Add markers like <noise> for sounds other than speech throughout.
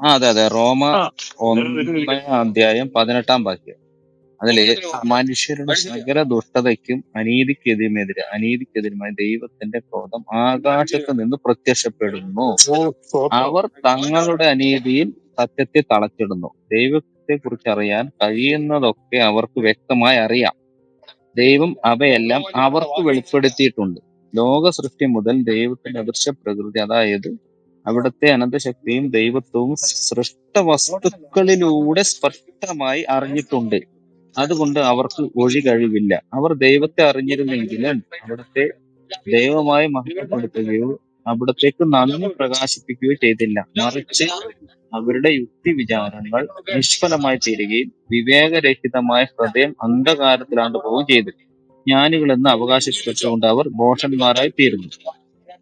ആ അതെ അതെ. റോമ ഒന്നാം അധ്യായം പതിനെട്ടാം വാക്യം അതിൽ മനുഷ്യരുടെ സകല ദുഷ്ടതയ്ക്കും അനീതിക്കെതിരുമെതിരെ അനീതിക്കെതിരുമായി ദൈവത്തിന്റെ ക്രോധം ആകാശത്ത് നിന്ന് പ്രത്യക്ഷപ്പെടുന്നു. അവർ തങ്ങളുടെ അനീതിയിൽ സത്യത്തെ തളച്ചിടുന്നു. ദൈവത്തെ കുറിച്ച് അറിയാൻ കഴിയുന്നതൊക്കെ അവർക്ക് വ്യക്തമായി അറിയാം. ദൈവം അവയെല്ലാം അവർക്ക് വെളിപ്പെടുത്തിയിട്ടുണ്ട്. ലോക സൃഷ്ടി മുതൽ ദൈവത്തിന്റെ അദൃശ്യ പ്രകൃതി അതായത് അവിടുത്തെ അനന്തശക്തിയും ദൈവത്വവും സൃഷ്ട വസ്തുക്കളിലൂടെ സ്പഷ്ടമായി അറിഞ്ഞിട്ടുണ്ട്. അതുകൊണ്ട് അവർക്ക് ഒഴി കഴിവില്ല. അവർ ദൈവത്തെ അറിഞ്ഞിരുന്നെങ്കിലും അവിടുത്തെ ദൈവമായി മഹത്വപ്പെടുത്തുകയോ അവിടത്തേക്ക് നന്ദി പ്രകാശിപ്പിക്കുകയോ ചെയ്തില്ല. മറിച്ച് അവരുടെ യുക്തി വിചാരങ്ങൾ നിഷ്ഫലമായി തീരുകയും വിവേകരഹിതമായ ഹൃദയം അന്ധകാരത്തിലാണ്ട് പോവുകയും ചെയ്തു. ജ്ഞാനികളെന്ന് അവകാശപ്പെട്ടുകൊണ്ട് അവർ ഭോഷന്മാരായി തീർന്നു.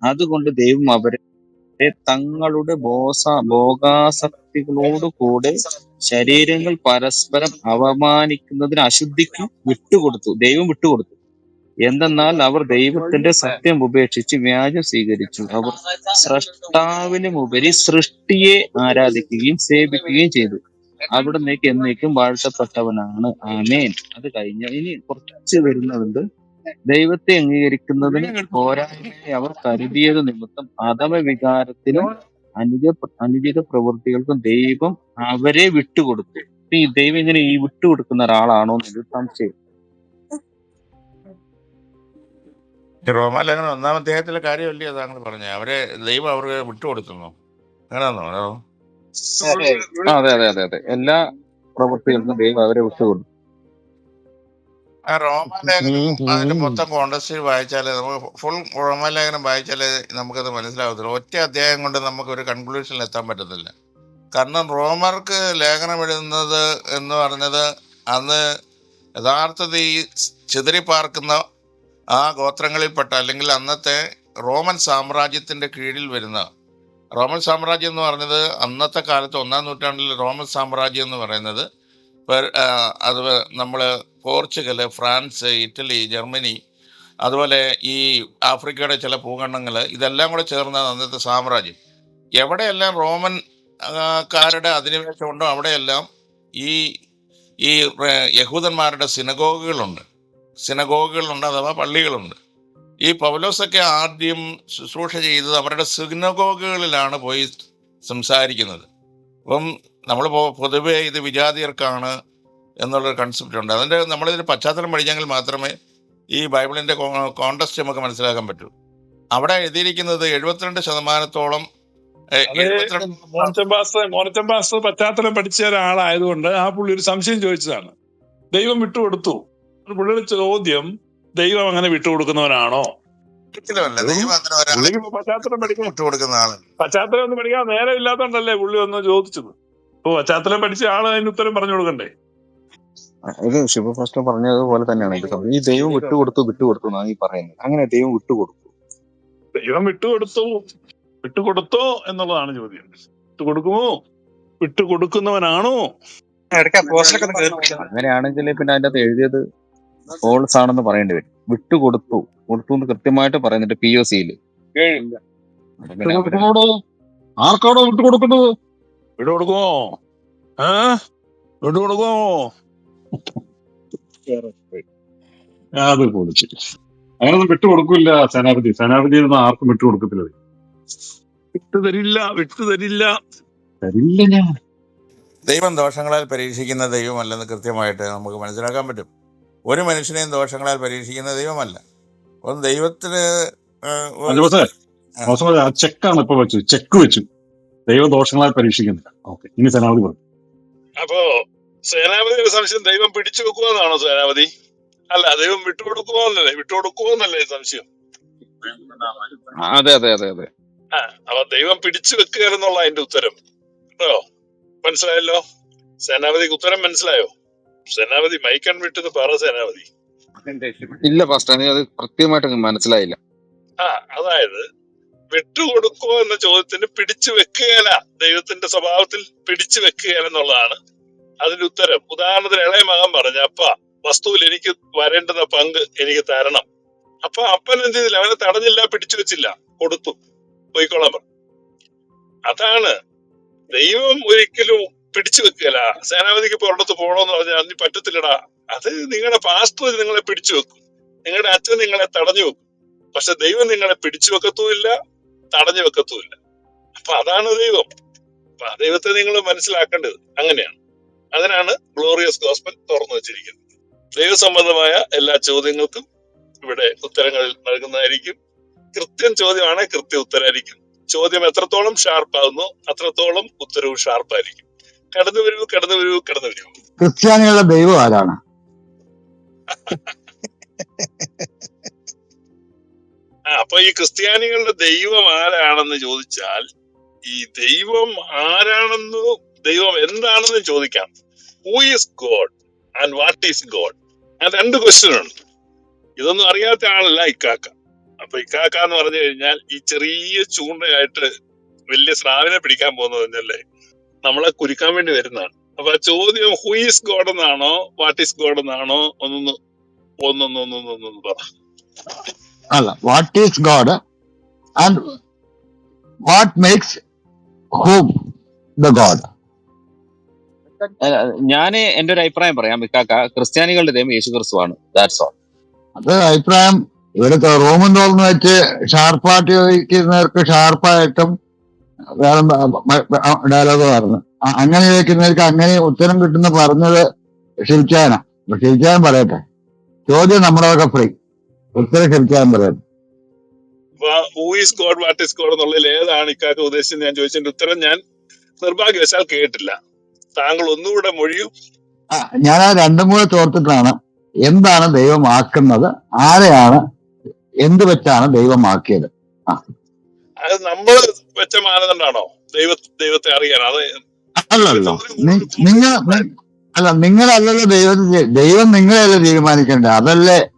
അതുകൊണ്ട് ദൈവം അവരെ തങ്ങളുടെ ബോസ ഭോഗാസക്തികളോട് കൂടെ ശരീരങ്ങൾ പരസ്പരം അവമാനിക്കുന്നതിന് അശുദ്ധിക്ക് വിട്ടുകൊടുത്തു ദൈവം വിട്ടുകൊടുത്തു. എന്തെന്നാൽ അവർ ദൈവത്തിന്റെ സത്യം ഉപേക്ഷിച്ച് വ്യാജം സ്വീകരിച്ചു. അവർ സ്രഷ്ടാവിനുമുപരി സൃഷ്ടിയെ ആരാധിക്കുകയും സേവിക്കുകയും ചെയ്തു. അവിടുന്നേക്ക് എന്നേക്കും വാഴ്ത്തപ്പെട്ടവനാണ്. ആമേൻ. അത് കഴിഞ്ഞ ഇനി കുറച്ച് വരുന്നുണ്ട് ദൈവത്തെ അംഗീകരിക്കുന്നതിന് പോരായ്മയെ അവർ കരുതിയത് നിമിത്തം അധമ വികാരത്തിനും അനുജ അനുചിത പ്രവൃത്തികൾക്കും ദൈവം അവരെ വിട്ടുകൊടുത്തു. ഈ ദൈവം ഇങ്ങനെ ഈ വിട്ടുകൊടുക്കുന്ന ഒരാളാണോ എന്നൊരു സംശയം. റോമാലങ്ങനെ ഒന്നാം അദ്ദേഹത്തിലെ കാര്യമല്ലേ താങ്കൾ പറഞ്ഞത്? അവരെ ദൈവം അവർക്ക് വിട്ടുകൊടുക്കുന്നു. അങ്ങനെയാണോ അതെ അതെ അതെ അതെ. എല്ലാ പ്രവൃത്തികൾക്കും ദൈവം അവരെ വിട്ടുകൊടുത്തു. ആ റോമാലേഖനം അതിന്റെ മൊത്തം കോണ്ടസ്റ്റിൽ വായിച്ചാലേ നമുക്ക് ഫുൾ റോമാലേഖനം വായിച്ചാലേ നമുക്കത് മനസ്സിലാവത്തില്ല ഒറ്റ അധ്യായം കൊണ്ട് നമുക്ക് ഒരു കൺക്ലൂഷനിൽ എത്താൻ പറ്റത്തില്ല. കാരണം റോമർക്ക് ലേഖനം എഴുതുന്നത് എന്ന് പറഞ്ഞത് അന്ന് യഥാർത്ഥത്തിൽ ഈ ചിതറിപ്പാർക്കുന്ന ആ ഗോത്രങ്ങളിൽപ്പെട്ട അല്ലെങ്കിൽ അന്നത്തെ റോമൻ സാമ്രാജ്യത്തിന്റെ കീഴിൽ വരുന്ന റോമൻ സാമ്രാജ്യം എന്ന് പറഞ്ഞത് അന്നത്തെ കാലത്ത് ഒന്നാം നൂറ്റാണ്ടിൽ റോമൻ സാമ്രാജ്യം എന്ന് പറയുന്നത് അത് നമ്മൾ പോർച്ചുഗൽ ഫ്രാൻസ് ഇറ്റലി ജർമ്മനി അതുപോലെ ഈ ആഫ്രിക്കയുടെ ചില ഭൂഖണ്ഡങ്ങൾ ഇതെല്ലാം കൂടെ ചേർന്ന അന്നത്തെ സാമ്രാജ്യം. എവിടെയെല്ലാം റോമൻ കാരുടെ അധിനിവേശമുണ്ടോ അവിടെയെല്ലാം ഈ ഈ യഹൂദന്മാരുടെ സിനഗോഗുകളുണ്ട്. സിനഗോഗുകളുണ്ട് അഥവാ പള്ളികളുണ്ട്. ഈ പൗലോസൊക്കെ ആദ്യം ശുശ്രൂഷ ചെയ്തത് അവരുടെ സിനഗോഗുകളിലാണ് പോയി സംസാരിക്കുന്നത്. അപ്പം നമ്മൾ പൊതുവെ ഇത് വിജാതിയർക്കാണ് എന്നുള്ളൊരു കൺസെപ്റ്റ് ഉണ്ട്. അതിന്റെ നമ്മളിതിൽ പശ്ചാത്തലം പഠിച്ചെങ്കിൽ മാത്രമേ ഈ ബൈബിളിന്റെ കോണ്ടസ്റ്റ് നമുക്ക് മനസ്സിലാക്കാൻ പറ്റൂ. അവിടെ എഴുതിയിരിക്കുന്നത് എഴുപത്തിരണ്ട് ശതമാനത്തോളം പശ്ചാത്തലം പഠിച്ച ഒരാളായതുകൊണ്ട് ആ പുള്ളി ഒരു സംശയം ചോദിച്ചതാണ്. ദൈവം വിട്ടുകൊടുത്തു പുള്ളിയുടെ ചോദ്യം ദൈവം അങ്ങനെ വിട്ടുകൊടുക്കുന്നവനാണോ പശ്ചാത്തലം പഠിക്കാൻ പശ്ചാത്തലം ഒന്നും പഠിക്കാൻ നേരം ഇല്ലാത്തോണ്ടല്ലേ പുള്ളി ഒന്ന് ചോദിച്ചത്? അപ്പൊ പശ്ചാത്തലം പഠിച്ച ആൾ അതിന് ഉത്തരം പറഞ്ഞു കൊടുക്കണ്ടേ? ഇത് ശിവഫാസ്റ്റർ പറഞ്ഞതുപോലെ തന്നെയാണ്. ഈ ദൈവം വിട്ടുകൊടുത്തു വിട്ടുകൊടുത്തു എന്നാണ് ഈ പറയുന്നത്. അങ്ങനെ ദൈവം വിട്ടുകൊടുത്തു ദൈവം വിട്ടുകൊടുത്തു വിട്ടുകൊടുത്തോ എന്നുള്ളതാണ് ചോദ്യം. വിട്ടുകൊടുക്കുമോ വിട്ടുകൊടുക്കുന്നവനാണോ അങ്ങനെയാണെങ്കിൽ പിന്നെ അതിന്റെ അകത്ത് എഴുതിയത് ഫോൾസ് ആണെന്ന് പറയേണ്ടി വരും. വിട്ടുകൊടുത്തു കൊടുത്തു. എന്ന് കൃത്യമായിട്ട് പറയുന്നുണ്ട് പി ഒ സിയിൽ ആർക്കാണോ വിട്ടുകൊടുക്കുന്നത് വിട്ടുകൊടുക്കുമോ ഏ വിട്ടുകൊടുക്കുമോ അത് പൊളിച്ച്. അങ്ങനൊന്നും വിട്ടുകൊടുക്കില്ല സേനാപതി. സേനാപതി ഒന്നും ആർക്കും വിട്ടുകൊടുക്കത്തില്ല കൊടുക്കത്തില്ല. വിട്ടു തരില്ല തരില്ല. ഞാൻ. ദൈവം ദോഷങ്ങളാൽ പരീക്ഷിക്കുന്ന ദൈവമല്ലെന്ന് കൃത്യമായിട്ട് നമുക്ക് മനസ്സിലാക്കാൻ പറ്റും. ഒരു മനുഷ്യനെയും ദോഷങ്ങളാൽ പരീക്ഷിക്കുന്ന ദൈവമല്ല. ഒന്ന് ദൈവത്തിന് ആ. ചെക്കാണ് ഇപ്പൊ വെച്ചു ചെക്ക് വെച്ചു. ദൈവദോഷങ്ങളാൽ പരീക്ഷിക്കുന്നില്ല. ഓക്കെ ഇനി സേനാപതി പറഞ്ഞു അപ്പോ സേനാപതിയുടെ സംശയം ദൈവം പിടിച്ചു വെക്കുമെന്നാണോ സേനാപതി? അല്ല ദൈവം വിട്ടു എന്നല്ലേ വിട്ടുകൊടുക്കുമോ എന്നല്ലേ സംശയം? അതെ അതെ അതെ അതെ. ആ അപ്പൊ ദൈവം പിടിച്ചു വെക്കുക എന്നുള്ള അതിന്റെ ഉത്തരം. കേട്ടോ? മനസ്സിലായല്ലോ? സേനാപതിക്ക് ഉത്തരം മനസ്സിലായോ? സേനാപതി മൈക്കൺ വിട്ടത് പറ സേനാപതി. ഇല്ല ഫാസ്റ്റ് അത് കൃത്യമായിട്ട് മനസ്സിലായില്ല. ആ അതായത് വിട്ടുകൊടുക്കുമോ എന്ന ചോദ്യത്തിന് പിടിച്ചു വെക്കുകയല്ല ദൈവത്തിന്റെ സ്വഭാവത്തിൽ പിടിച്ചു വെക്കുക എന്നുള്ളതാണ് അതിന്റെ ഉത്തരം. ഉദാഹരണത്തിന് ഇളയ മകൻ പറഞ്ഞു അപ്പ വസ്തുവിൽ എനിക്ക് വരേണ്ടുന്ന പങ്ക് എനിക്ക് തരണം. അപ്പൊ അപ്പൻ എന്ത് ചെയ്തില്ല? അവനെ തടഞ്ഞില്ല പിടിച്ചു വെച്ചില്ല. കൊടുത്തു. പോയിക്കോളാൻ പറഞ്ഞു അതാണ് ദൈവം ഒരിക്കലും പിടിച്ചു വെക്കുകയല്ല സേനാപതിക്ക് ഇപ്പൊ ഒരിടത്ത് പോകണമെന്ന് പറഞ്ഞാൽ നീ പറ്റത്തില്ലടാ. അത് നിങ്ങളുടെ പാസ്റ്റർ നിങ്ങളെ പിടിച്ചു വെക്കും. നിങ്ങളുടെ അച്ഛൻ നിങ്ങളെ തടഞ്ഞു വെക്കും. പക്ഷെ ദൈവം നിങ്ങളെ പിടിച്ചു വെക്കത്തുമില്ല തടഞ്ഞു വെക്കത്തുമില്ല. അപ്പൊ അതാണ് ദൈവം. അപ്പൊ ആ ദൈവത്തെ നിങ്ങൾ മനസ്സിലാക്കേണ്ടത് അങ്ങനെയാണ്. അങ്ങനെയാണ് ഗ്ലോറിയസ് ഗോസ്പൽ തുറന്നു വെച്ചിരിക്കുന്നത്. ദൈവസംബന്ധമായ എല്ലാ ചോദ്യങ്ങൾക്കും ഇവിടെ ഉത്തരങ്ങൾ നൽകുന്നതായിരിക്കും. കൃത്യം ചോദ്യമാണ് കൃത്യ ഉത്തരമായിരിക്കും ചോദ്യം എത്രത്തോളം ഷാർപ്പാകുന്നു അത്രത്തോളം ഉത്തരവും ഷാർപ്പായിരിക്കും. കടന്നു വരൂ കടന്നു വരൂ കടന്നു വരൂ. ക്രിസ്ത്യാനികളുടെ ദൈവം ആരാണ്? <laughs> അപ്പൊ ഈ ക്രിസ്ത്യാനികളുടെ ദൈവം ആരാണെന്ന് ചോദിച്ചാൽ ഈ ദൈവം ആരാണെന്ന് ദൈവം എന്താണെന്ന് ചോദിക്കാം. Who is God and what is God ആ രണ്ട് ക്വസ്റ്റ്യൻ ഉണ്ട്. ഇതൊന്നും അറിയാത്ത ആളല്ല ഇക്കാക്ക. അപ്പൊ ഇക്കാക്ക എന്ന് പറഞ്ഞു കഴിഞ്ഞാൽ ഈ ചെറിയ ചൂണ്ടയായിട്ട് വലിയ സ്രാവിനെ പിടിക്കാൻ പോകുന്നത് പറഞ്ഞല്ലേ നമ്മളെ കുരുക്കാൻ വേണ്ടി വരുന്നതാണ്. അപ്പൊ ആ ചോദ്യം ഹൂ ഈസ് ഗോഡ് എന്നാണോ വാട്ട് ഈസ് ഗോഡ് എന്നാണോ ഒന്നൊന്ന് ഒന്നൊന്നൊന്നൊന്നൊന്ന് പറ. അല്ല what is God and what makes whom the God ഞാൻ എന്റെ ഒരു അഭിപ്രായം പറയാം ഇക്കാക്ക ക്രിസ്ത്യാനികളുടെ ദൈവം യേശു ക്രിസ്തുവാണ്. ദാറ്റ്സ് ഓൾ അത് അഭിപ്രായം ഇവരൊക്കെ റോമൻ തോന്നുന്നു വെച്ച് ഷാർപ്പായിട്ട് ചോദിക്കുന്നവർക്ക് ഷാർപ്പായിട്ടും വേറെ ഡയലോഗ് പറഞ്ഞു അങ്ങനെ ചോദിക്കുന്നവർക്ക് അങ്ങനെ ഉത്തരം കിട്ടുന്ന പറഞ്ഞത് ശിൽച്ചാന. ശിൽച്ചാൻ പറയട്ടെ ചോദ്യം നമ്മുടെ ഫ്രീ ഉത്തരം ക്ഷമിക്കാൻ പറയാം. ഗോഡ് വാട്ട് ഗോഡ് എന്നുള്ളതിൽ ഏതാണ് ഇക്കാക്ക് ഉദ്ദേശിച്ചത് ഞാൻ ചോദിച്ചതിന്റെ ഉത്തരം ഞാൻ നിർഭാഗ്യവശാൽ കേട്ടില്ല. താങ്കൾ ഒന്നുകൂടെ മൊഴിയും. ആ, ഞാൻ ആ രണ്ടും കൂടെ ചോർത്തിട്ടാണ് എന്താണ് ദൈവമാക്കുന്നത് ആരെയാണ് എന്ത് വെച്ചാണ് ദൈവമാക്കിയത്? അത് നമ്മൾ വെച്ച മാനദണ്ഡാണോ? ദൈവ ദൈവത്തെ അറിയാൻ? അത് അല്ലല്ലോ. നി- നിങ്ങൾ നി- അല്ല നിങ്ങളല്ലല്ലോ ദൈവം ദൈവം നിങ്ങളെയല്ലേ തീരുമാനിക്കേണ്ടത്? അതല്ലേ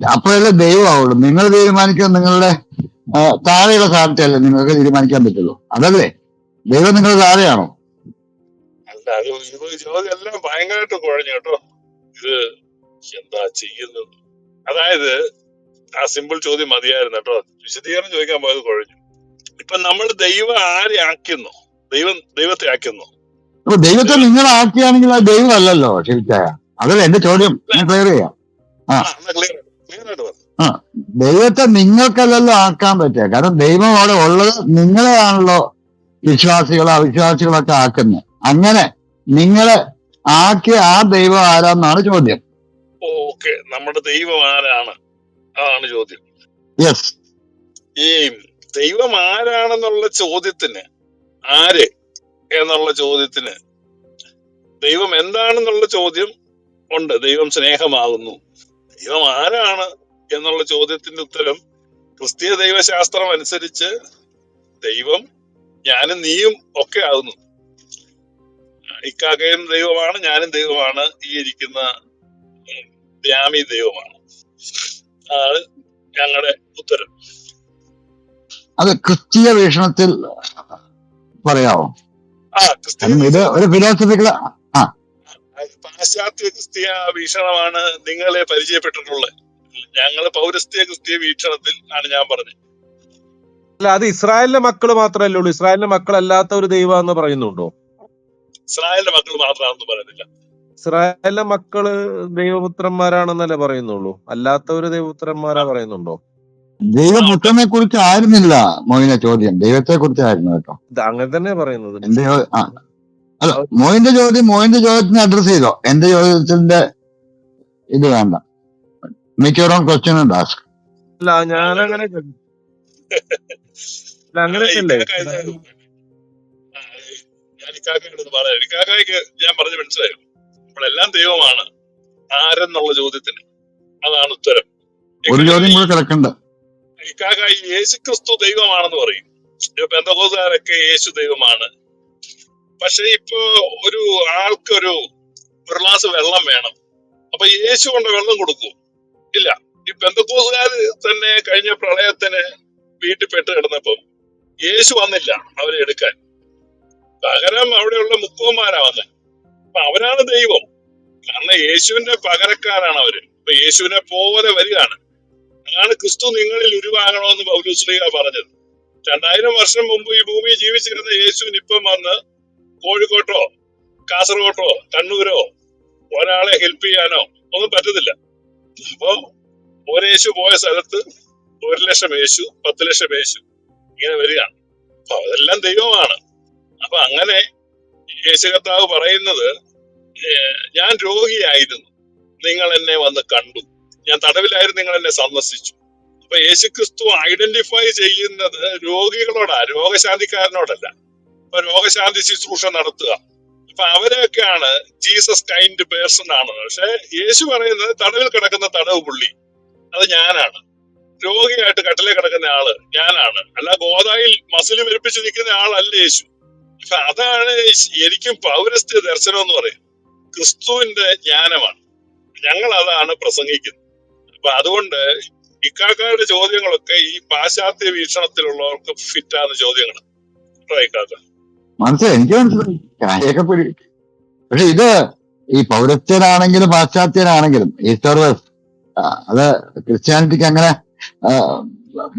അപ്പോഴല്ലേ ദൈവമാവുള്ളൂ. നിങ്ങൾ തീരുമാനിക്കാൻ നിങ്ങളുടെ താഴെയുള്ള സാധ്യതയല്ലേ നിങ്ങൾക്ക് തീരുമാനിക്കാൻ പറ്റുള്ളൂ. അതല്ലേ? ദൈവം നിങ്ങളുടെ താഴെയാണോ? അല്ല അത് ഇത് ചോദ്യം എല്ലാം ഭയങ്കരമായിട്ട് കുഴഞ്ഞു കേട്ടോ. ഇത് എന്താ ചെയ്യുന്നത്? അതായത് ആ സിമ്പിൾ ചോദ്യം മതിയായിരുന്നു കേട്ടോ. വിശദീകരണം ചോദിക്കാൻ പോയത് കുഴഞ്ഞു. ഇപ്പൊ നമ്മൾ ദൈവം ആരെ ആക്കുന്നു? ദൈവം ദൈവത്തെ ആക്കുന്നു. അപ്പൊ ദൈവത്തെ നിങ്ങൾ ആക്കിയാണെങ്കിൽ അത് ദൈവം അല്ലല്ലോ ശരിച്ചായ അതല്ലേ എന്റെ ചോദ്യം? ഞാൻ ക്ലിയർ ചെയ്യാം. ആ. ക്ലിയർ ആയിട്ട് ദൈവത്തെ നിങ്ങൾക്കല്ലല്ലോ ആക്കാൻ പറ്റുക. കാരണം ദൈവം അവിടെ ഉള്ളത് നിങ്ങളെയാണല്ലോ വിശ്വാസികളോ അവിശ്വാസികളോ ഒക്കെ ആക്കുന്നത്. അങ്ങനെ നിങ്ങളെ ആക്കിയ ആ ദൈവം ആരാന്നാണ് ചോദ്യം. ഓക്കെ. നമ്മുടെ ദൈവം ആരാണ്? അതാണ് ചോദ്യം. യെസ് ഈ ദൈവം ആരാണെന്നുള്ള ചോദ്യത്തിന് ആര് എന്നുള്ള ചോദ്യത്തിന് ദൈവം എന്താണെന്നുള്ള ചോദ്യം ഉണ്ട്. ദൈവം സ്നേഹമാകുന്നു. ദൈവം ആരാണ് എന്നുള്ള ചോദ്യത്തിന്റെ ഉത്തരം ക്രിസ്തീയ ദൈവശാസ്ത്രം അനുസരിച്ച് ദൈവം ഞാനും നീയും ഒക്കെ ആകുന്നു. ഇക്കാക്കയും ദൈവമാണ് ഞാനും ദൈവമാണ് ഈ ഇരിക്കുന്ന ദ്യാമി ദൈവമാണ്. അതാണ് ഞങ്ങളുടെ ഉത്തരം. അത് ക്രിസ്തീയ വീക്ഷണത്തിൽ പറയാമോ ഇത് ഒരു ഫിലോസഫിക്കൽ പാശ്ചാത്യ ക്രിസ്തീയ വീക്ഷണമാണ് നിങ്ങളെ പരിചയപ്പെട്ടിട്ടുള്ളത്. ഞങ്ങൾ പൗരസ്ത്യ ക്രിസ്തീയ വീക്ഷണത്തിൽ ആണ് ഞാൻ പറഞ്ഞത്. അല്ല അത് ഇസ്രായേലിന്റെ മക്കൾ മാത്രമല്ലേ ഉള്ളൂ? ഇസ്രായേലിന്റെ മക്കളല്ലാത്ത ഒരു ദൈവം എന്ന് പറയുന്നുണ്ടോ? ഇസ്രായേലിന്റെ മക്കൾ മാത്രമാണെന്ന് പറയുന്നില്ല. ഇസ്രായേലിന്റെ മക്കൾ ദൈവപുത്രന്മാരാണെന്നല്ലേ പറയുന്നുള്ളൂ? അല്ലാത്ത ഒരു ദൈവപുത്രന്മാരാ പറയുന്നുണ്ടോ? ദൈവപുത്രനെ കുറിച്ച് ആയിരുന്നില്ല മോഹിന ചോദ്യം. ദൈവത്തെ കുറിച്ചായിരുന്നു കേട്ടോ. ഇത് അങ്ങനെ തന്നെ പറയുന്നത്. അല്ല മോയിന്റെ ചോദ്യം മോയിന്റെ ചോദ്യത്തിന് അഡ്രസ് ചെയ്തോ? എന്റെ ചോദ്യത്തിന്റെ ഇത് വേണ്ട. മിക്കവാറും ക്വസ്റ്റ്യൻ ഉണ്ട് ആസ്ക് അല്ല ഞാൻ അങ്ങനെ അല്ല അങ്ങനെയല്ലേ ഇക്കാക്ക ഇത് ഞാൻ ഇക്കാക്കയോട് പറയാം. ഇക്കാക്കയ്ക്ക് ഞാൻ പറഞ്ഞു മനസ്സിലായോ? നമ്മളെല്ലാം ദൈവമാണ് ആരെന്നുള്ള ചോദ്യത്തിന്. അതാണ് ഉത്തരം. ഒരു ചോദ്യം കൂടെ കിടക്കണ്ട. ഇക്കാക്ക ഈ യേശു ക്രിസ്തു ദൈവമാണെന്ന് പറയും. പെന്തകോസുകാരൊക്കെ യേശു ദൈവമാണ്. പക്ഷെ ഇപ്പോ ഒരു ആൾക്കൊരു ഒരു ഗ്ലാസ് വെള്ളം വേണം. അപ്പൊ യേശു കൊണ്ട് വെള്ളം കൊടുക്കും. ഇല്ല. ഈ പെന്തക്കോസുകാര് തന്നെ കഴിഞ്ഞ പ്രളയത്തിന് വീട്ടിൽ പെട്ട് കിടന്നപ്പം യേശു വന്നില്ല അവരെ എടുക്കാൻ. പകരം അവിടെയുള്ള മുക്കുവന്മാരാ വന്നത് അപ്പൊ അവരാണ് ദൈവം. കാരണം യേശുവിന്റെ പകരക്കാരാണ് അവർ. ഇപ്പൊ യേശുവിനെ പോലെ വരികയാണ്. അതാണ് ക്രിസ്തു നിങ്ങളിൽ ഉരുവാകണമെന്ന് പൗലുശ്രീക പറഞ്ഞത്. രണ്ടായിരം വർഷം മുമ്പ് ഈ ഭൂമിയിൽ ജീവിച്ചിരുന്ന യേശുവിന് ഇപ്പം വന്ന് കോഴിക്കോട്ടോ കാസർഗോട്ടോ കണ്ണൂരോ ഒരാളെ ഹെൽപ്പ് ചെയ്യാനോ ഒന്നും പറ്റത്തില്ല. അപ്പൊ ഒരു യേശു പോയ സ്ഥലത്ത് ഒരു ലക്ഷം യേശു പത്ത് ലക്ഷം യേശു ഇങ്ങനെ വരികയാണ് അപ്പൊ അതെല്ലാം ദൈവമാണ്. അപ്പൊ അങ്ങനെ യേശു കർത്താവ് പറയുന്നത് ഞാൻ രോഗിയായിരുന്നു. നിങ്ങൾ എന്നെ വന്ന് കണ്ടു. ഞാൻ തടവിലായിരുന്നു നിങ്ങൾ എന്നെ സന്ദർശിച്ചു. അപ്പൊ യേശുക്രിസ്തു ഐഡന്റിഫൈ ചെയ്യുന്നത് രോഗികളോടാ രോഗശാന്തിക്കാരനോടല്ല. രോഗശാന്തി ശുശ്രൂഷ നടത്തുക. അപ്പൊ അവരെയൊക്കെയാണ് ജീസസ് കൈൻഡ് പേഴ്സൺ ആണ്. പക്ഷെ യേശു പറയുന്നത് തടവിൽ കിടക്കുന്ന തടവ് പുള്ളി. അത് ഞാനാണ്. രോഗിയായിട്ട് കട്ടിലെ കിടക്കുന്ന ആൾ ഞാനാണ്. അല്ല ഗോതായിൽ മസിൽ വരിപ്പിച്ച് നിൽക്കുന്ന ആളല്ല യേശു. അപ്പൊ അതാണ് എനിക്കും പൗരസ്ത്യ ദർശനം എന്ന് പറയും ക്രിസ്തുവിന്റെ ജ്ഞാനമാണ്. ഞങ്ങൾ അതാണ് പ്രസംഗിക്കുന്നത്. അപ്പൊ അതുകൊണ്ട് ഇക്കാക്കാരുടെ ചോദ്യങ്ങളൊക്കെ ഈ പാശ്ചാത്യ വീക്ഷണത്തിലുള്ളവർക്ക് ഫിറ്റാണ് ചോദ്യങ്ങൾ കേട്ടോ ഇക്കാക്ക? മനസ്സിലായി? എനിക്ക് മനസ്സിലായി. കാര്യമൊക്കെ പിടി പക്ഷെ ഇത് ഈ പൗരസ്ത്യനാണെങ്കിലും പാശ്ചാത്യനാണെങ്കിലും ഈസ്റ്റർ അത് ക്രിസ്ത്യാനിറ്റിക്ക് അങ്ങനെ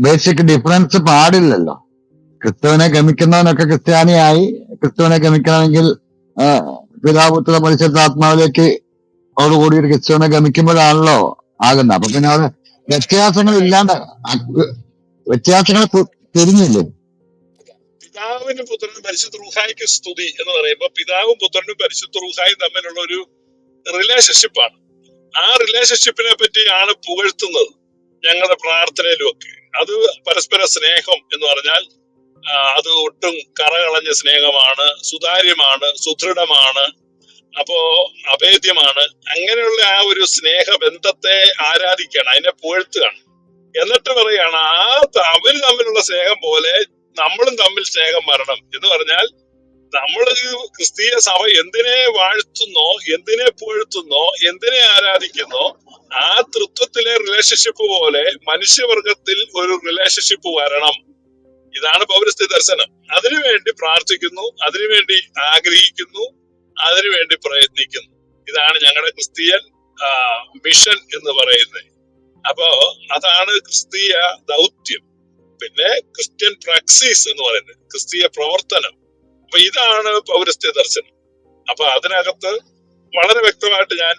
ബേസിക് ഡിഫറൻസ് പാടില്ലല്ലോ. ക്രിസ്തുവിനെ ഗമിക്കുന്നവനൊക്കെ ക്രിസ്ത്യാനിയായി ക്രിസ്തുവിനെ ഗമിക്കണമെങ്കിൽ പിതാപുത്ര പരിശുദ്ധാത്മാവിലേക്ക് അതോടുകൂടി ഒരു ക്രിസ്തുവിനെ ഗമിക്കുമ്പോഴാണല്ലോ ആകുന്നത്. അപ്പൊ പിന്നെ അത് വ്യത്യാസങ്ങൾ ഇല്ലാണ്ട് വ്യത്യാസങ്ങൾ തിരിഞ്ഞില്ലേ? പിതാവിനും പുത്രനും പരിശുദ്ധ റൂഹായിക്ക് സ്തുതി എന്ന് പറയുമ്പോൾ പിതാവും പുത്രനും പരിശുദ്ധ റൂഹായും തമ്മിലുള്ള ഒരു റിലേഷൻഷിപ്പാണ് ആ റിലേഷൻഷിപ്പിനെ പറ്റിയാണ് പുകഴ്ത്തുന്നത് ഞങ്ങളുടെ പ്രാർത്ഥനയിലും ഒക്കെ അത് പരസ്പര സ്നേഹം എന്ന് പറഞ്ഞാൽ അത് ഒട്ടും കറകളഞ്ഞ സ്നേഹമാണ് സുതാര്യമാണ് സുദൃഢമാണ് അപ്പോ അഭേദ്യമാണ്. അങ്ങനെയുള്ള ആ ഒരു സ്നേഹ ബന്ധത്തെ ആരാധിക്കുകയാണ് അതിനെ പുകഴ്ത്തുകയാണ്. എന്നിട്ട് പറയാണ് ആ അവർ തമ്മിലുള്ള സ്നേഹം പോലെ നമ്മളും തമ്മിൽ സ്നേഹം വരണം എന്ന് പറഞ്ഞാൽ നമ്മൾ ക്രിസ്തീയ സഭ എന്തിനെ വാഴ്ത്തുന്നോ എന്തിനെ പുകഴ്ത്തുന്നോ എന്തിനെ ആരാധിക്കുന്നോ ആ തൃത്വത്തിലെ റിലേഷൻഷിപ്പ് പോലെ മനുഷ്യവർഗത്തിൽ ഒരു റിലേഷൻഷിപ്പ് വരണം. ഇതാണ് പൗരസ്ത്യ ദർശനം. അതിനുവേണ്ടി പ്രാർത്ഥിക്കുന്നു അതിനുവേണ്ടി ആഗ്രഹിക്കുന്നു അതിനുവേണ്ടി പ്രയത്നിക്കുന്നു. ഇതാണ് ഞങ്ങളുടെ ക്രിസ്തീയൻ മിഷൻ എന്ന് പറയുന്നത്. അപ്പോ അതാണ് ക്രിസ്തീയ ദൗത്യം. പിന്നെ ക്രിസ്ത്യൻ പ്രാക്സീസ് എന്ന് പറയുന്നത് ക്രിസ്തീയ പ്രവർത്തനം. അപ്പൊ ഇതാണ് പൗരസ്ത്യ ദർശനം. അപ്പൊ അതിനകത്ത് വളരെ വ്യക്തമായിട്ട് ഞാൻ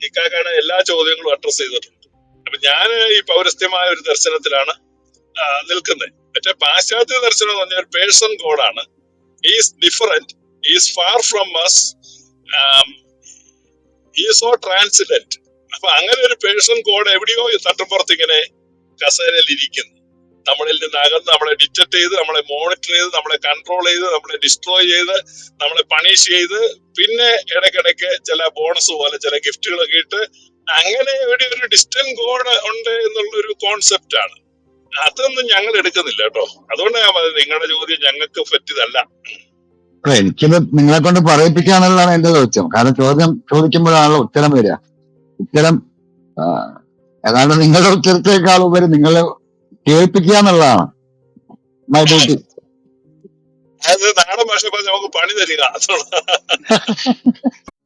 ഇക്കാക്കാണ് എല്ലാ ചോദ്യങ്ങളും അഡ്രസ് ചെയ്തിട്ടുണ്ട്. അപ്പൊ ഞാൻ ഈ പൗരസ്ത്യമായ ഒരു ദർശനത്തിലാണ് നിൽക്കുന്നത്. മറ്റേ പാശ്ചാത്യ ദർശനം എന്ന് പറഞ്ഞാൽ ഒരു പേഴ്സൺ കോഡാണ് is different is far from us oh transcendent അപ്പൊ അങ്ങനെ ഒരു പേഴ്സൺ കോഡ് എവിടെയോ തട്ടപ്പുറത്ത് ഇങ്ങനെ കസേരയിൽ ഇരിക്കുന്നു. നമ്മളിൽ നിന്ന് അകന്ന് നമ്മളെ ഡിറ്റക്ട് ചെയ്ത് നമ്മളെ മോണിറ്റർ ചെയ്ത് നമ്മളെ കൺട്രോൾ ചെയ്ത് നമ്മളെ ഡിസ്ട്രോയ് ചെയ്ത് നമ്മളെ പണിഷ് ചെയ്ത് പിന്നെ ഇടയ്ക്കിടയ്ക്ക് ചില ബോണസ് പോലെ ചില ഗിഫ്റ്റുകളൊക്കെ ഇട്ട് അങ്ങനെ ഇവിടെ ഒരു ഡിസ്റ്റൻ ഗോഡ് ഉണ്ട് എന്നുള്ള ഒരു കോൺസെപ്റ്റ് ആണ്. അതൊന്നും ഞങ്ങൾ എടുക്കുന്നില്ല കേട്ടോ. അതുകൊണ്ട് ഞാൻ പറയുന്നത് നിങ്ങളുടെ ചോദ്യം ഞങ്ങൾക്ക് പറ്റിയതല്ല. എനിക്കിത് നിങ്ങളെ കൊണ്ട് പറയിപ്പിക്കാന്നുള്ളതാണ് എന്റെ ചോദ്യം. കാരണം ചോദ്യം ചോദിക്കുമ്പോഴാണല്ലോ ഉത്തരം വരിക. ഉത്തരം ഏതാണ്ട് നിങ്ങളുടെ ഉത്തരത്തെക്കാൾ ഉപരി നിങ്ങളെ കേൾപ്പിക്കുക എന്നുള്ളതാണ് മൈ ഡ്യൂട്ടി നാടൻ ഭാഷ പറഞ്ഞ് നമുക്ക് പണി തരിക <laughs>